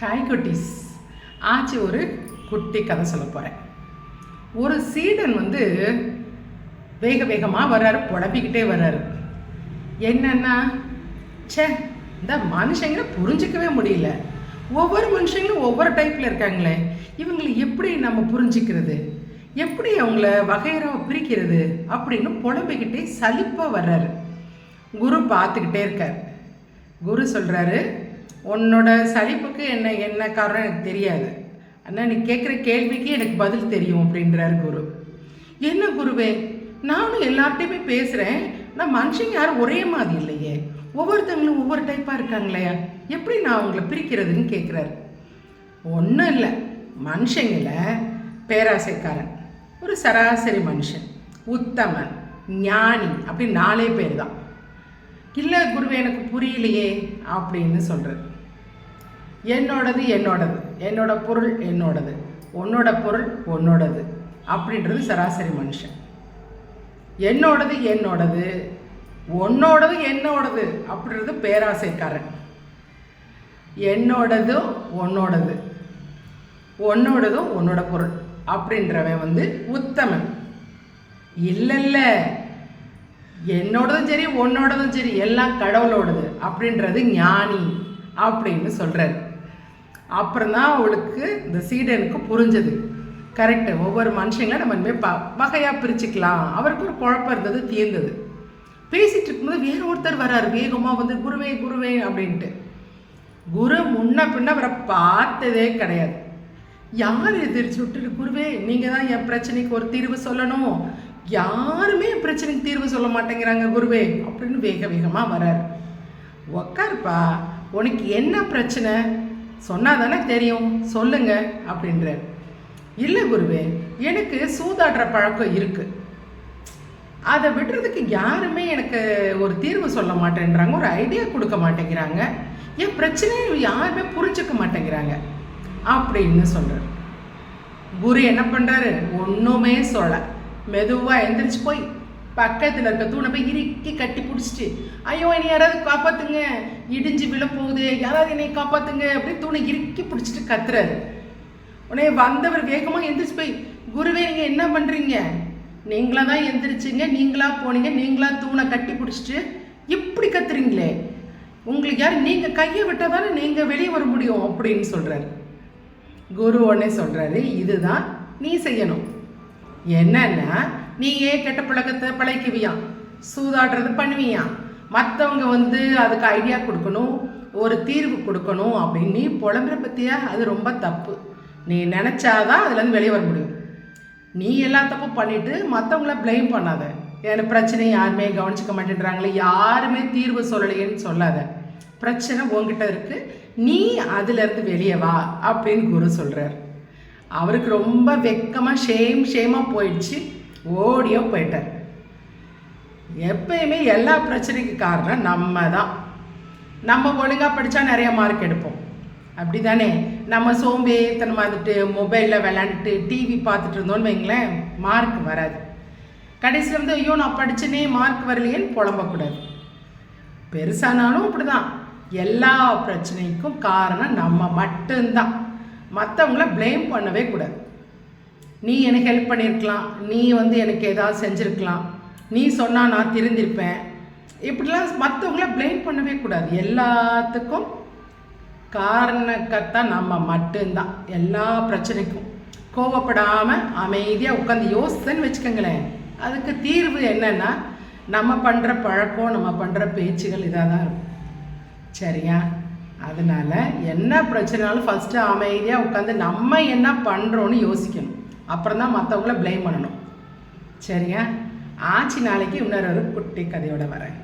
Hi குட்டீஸ் ஆச்சு ஒரு குட்டி கதை சொல்ல போகிறேன் ஒரு சீடன் வந்து வேக வேகமாக வர்றாரு புழப்பிக்கிட்டே வர்றாரு. என்னன்னா ச்சே இந்த மனுஷங்களை புரிஞ்சிக்கவே முடியல. ஒவ்வொரு மனுஷங்களும் ஒவ்வொரு டைப்பில் இருக்காங்களே. இவங்களை எப்படி நம்ம புரிஞ்சிக்கிறது? எப்படி அவங்கள வகையறாவை பிரிக்கிறது? அப்படின்னு புலம்பிக்கிட்டே சலிப்பாக வர்றாரு. குரு பார்த்துக்கிட்டே இருக்கார். குரு சொல்கிறாரு உன்னோட சலிப்புக்கு என்ன என்ன காரணம் எனக்கு தெரியாது. ஆனால் நீ கேட்குற கேள்விக்கு எனக்கு பதில் தெரியும் அப்படின்றாரு குரு. என்ன குருவே நானும் எல்லார்ட்டையுமே பேசுகிறேன் நான் மனுஷங்க யாரும் ஒரே மாதிரி இல்லையே. ஒவ்வொருத்தவங்களும் ஒவ்வொரு டைப்பாக இருக்காங்களே. எப்படி நான் அவங்கள பிரிக்கிறதுன்னு கேட்குறாரு ஒன்றும் இல்லை. மனுஷங்கள பேராசைக்காரன். ஒரு சராசரி மனுஷன். உத்தமன் ஞானி அப்படி நாலே பேர் தான். இல்லை குருவே எனக்கு புரியலையே அப்படின்னு சொல்கிறேன் என்னோடது என்னோடது. என்னோட பொருள் என்னோடது. உன்னோட பொருள் உன்னோடது. அப்படின்றது சராசரி மனுஷன். என்னோடது என்னோடது. உன்னோடது என்னோடது. அப்படின்றது பேராசைக்காரன். என்னோடதும் உன்னோடது. உன்னோடதும் உன்னோட பொருள். அப்படின்றவன் வந்து உத்தமன். இல்லை இல்லை என்னோடதும் சரி உன்னோடதும் சரி எல்லாம் கடவுளோடது. அப்படின்றது ஞானி அப்படின்னு சொல்கிறார் அப்புறம் தான் அவளுக்கு இந்த சீடனுக்கு புரிஞ்சது. கரெக்டு ஒவ்வொரு மனுஷங்களும் நம்ம இனிமேல் ப வகையாக பிரிச்சுக்கலாம். அவருக்கு ஒரு குழப்பம் இருந்தது தீர்ந்தது. பேசிகிட்டு இருக்கும்போது வேற ஒருத்தர் வராரு வேகமாக வந்து குருவே குருவே அப்படின்ட்டு. குரு முன்ன பின்ன அவரை பார்த்ததே கிடையாது. யார் எதிர்த்து விட்டுட்டு குருவே நீங்கள் தான் என் பிரச்சனைக்கு ஒரு தீர்வு சொல்லணும். யாருமே என் பிரச்சனைக்கு தீர்வு சொல்ல மாட்டேங்கிறாங்க குருவே அப்படின்னு வேக வேகமாக வரார் உக்காருப்பா உனக்கு என்ன பிரச்சனை? சொன்னால் தானே தெரியும்? சொல்லுங்க அப்படின்றார். இல்லை குருவே எனக்கு சூதாடுற பழக்கம் இருக்குது அதை விடுறதுக்கு யாருமே எனக்கு ஒரு தீர்வு சொல்ல மாட்டேன்றாங்க ஒரு ஐடியா கொடுக்க மாட்டேங்கிறாங்க. என் பிரச்சனையை யாருமே புரிஞ்சுக்க மாட்டேங்கிறாங்க அப்படின்னு சொல்கிறார் குரு என்ன பண்ணுறாரு ஒன்றுமே சொல்ல. மெதுவாக எந்திரிச்சு போய் பக்கத்தில் இருக்க தூணை போய் இறுக்கி கட்டி பிடிச்சிட்டு ஐயோ என்னை யாராவது காப்பாற்றுங்க இடிஞ்சு விழ போகுது யாராவது என்னை காப்பாற்றுங்க அப்படின்னு தூணை இறுக்கி பிடிச்சிட்டு கத்துறாரு. உடனே வந்தவர் வேகமாக எந்திரிச்சு போய் குருவே நீங்கள் என்ன பண்ணுறீங்க நீங்களா தான் எந்திரிச்சிங்க. நீங்களாக போனீங்க. நீங்களா தூணை கட்டி பிடிச்சிட்டு இப்படி கத்துறீங்களே. உங்களுக்கு யார் நீங்கள் கையை விட்டால் தானே நீங்கள் வெளியே வர முடியும். அப்படின்னு சொல்கிறாரு குரு உடனே சொல்கிறாரு இதுதான் நீ செய்யணும். என்னன்னா நீ ஏன் கெட்ட பழக்கத்தை பழக்கிவியா? சூதாடுறது பண்ணுவியா? மற்றவங்க வந்து அதுக்கு ஐடியா கொடுக்கணும் ஒரு தீர்வு கொடுக்கணும் அப்படின்னு நீ புலம்புற பற்றியா அது ரொம்ப தப்பு. நீ நினச்சாதான் அதுலேருந்து வெளியே வர முடியும். நீ எல்லா தப்பும் பண்ணிவிட்டு மற்றவங்கள ப்ளைம் பண்ணாத. எனக்கு பிரச்சனை யாருமே கவனிச்சிக்க மாட்டேன்றாங்களே யாருமே தீர்வு சொல்லலையேன்னு சொல்லாத. பிரச்சனை உங்ககிட்ட இருக்கு நீ அதுலேருந்து வெளியே வா அப்படின்னு குரு சொல்கிறார் அவருக்கு ரொம்ப வெக்கமாக ஷேம் ஷேமாக போயிடுச்சு. ஓடியோ போயிட்டார். எப்பயுமே எல்லா பிரச்சனைக்கு காரணம் நம்ம தான் நம்ம ஒழுங்காக படித்தா நிறைய மார்க் எடுப்போம். அப்படி தானே நம்ம சோம்பேத்தனமாக இருந்துட்டு மொபைலில் விளாண்டுட்டு டிவி பார்த்துட்டு இருந்தோம்னு வைங்களேன் மார்க் வராது. கடைசியில் வந்து ஐயோ நான் படிச்சனே மார்க் வரலையேன்னு புலம்பக்கூடாது. பெருசானாலும் அப்படி தான் எல்லா பிரச்சனைக்கும் காரணம் நம்ம மட்டும்தான். மற்றவங்கள ப்ளேம் பண்ணவே கூடாது. நீ எனக்கு ஹெல்ப் பண்ணியிருக்கலாம் நீ வந்து எனக்கு ஏதாவது செஞ்சுருக்கலாம். நீ சொன்னால் நான் திருந்திருப்பேன். இப்படிலாம் மற்றவங்கள ப்ளேம் பண்ணவே கூடாது. எல்லாத்துக்கும் காரணக்கத்தான் நம்ம மட்டும்தான். எல்லா பிரச்சனைக்கும். கோவப்படாமல் அமைதியாக உட்காந்து யோசித்தேன்னு வச்சுக்கோங்களேன். அதுக்கு தீர்வு என்னென்னா நம்ம பண்ணுற பழக்கம் நம்ம பண்ணுற பேச்சுகள் இதாக தான் இருக்கும். சரியா? அதனால் என்ன பிரச்சனைனாலும் ஃபஸ்ட்டு அமைதியாக உட்காந்து நம்ம என்ன பண்ணுறோன்னு யோசிக்கணும். அப்புறம் தான் மற்றவங்கள ப்ளேம் பண்ணணும். சரியா ஆச்சி நாளைக்கு இன்னொரு ஒரு குட்டி கதையோடு வரேன்.